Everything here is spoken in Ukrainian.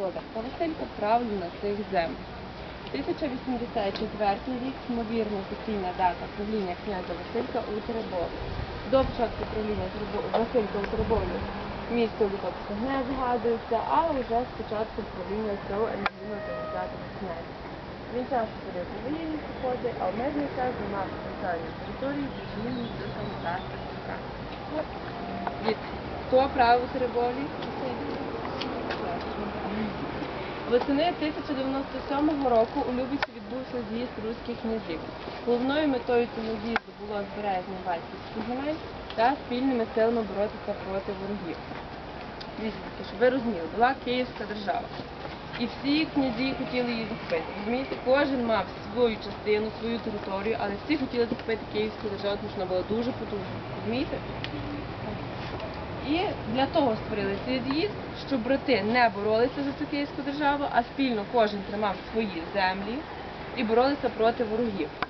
воєвода та правили на цих землях. 1084 рік, ймовірно, офіційна дата правління князя Василька у Теребові. До початку правління Василька у Теребові місто Литовське не згадується, а вже з початком правління цього енергійного демократного князя. Він часто ходив у воєнні а в мирний час займав центральні території Сихами та Сахівка. Хто правив у Теребові? Восени 1097 року у Любичі відбувся з'їзд руських князів. Головною метою цього з'їзду було збереження батьківських земель та спільними силами боротися проти ворогів. Ви розуміли, була Київська держава. І всі князі хотіли її захопити. Розумієте, кожен мав свою частину, свою територію, але всі хотіли захопити Київську державу, тому що вона була дуже потужна. Розумієте? І для того створили цей з'їзд, щоб брати не боролися за цю київську державу, а спільно кожен тримав свої землі і боролися проти ворогів.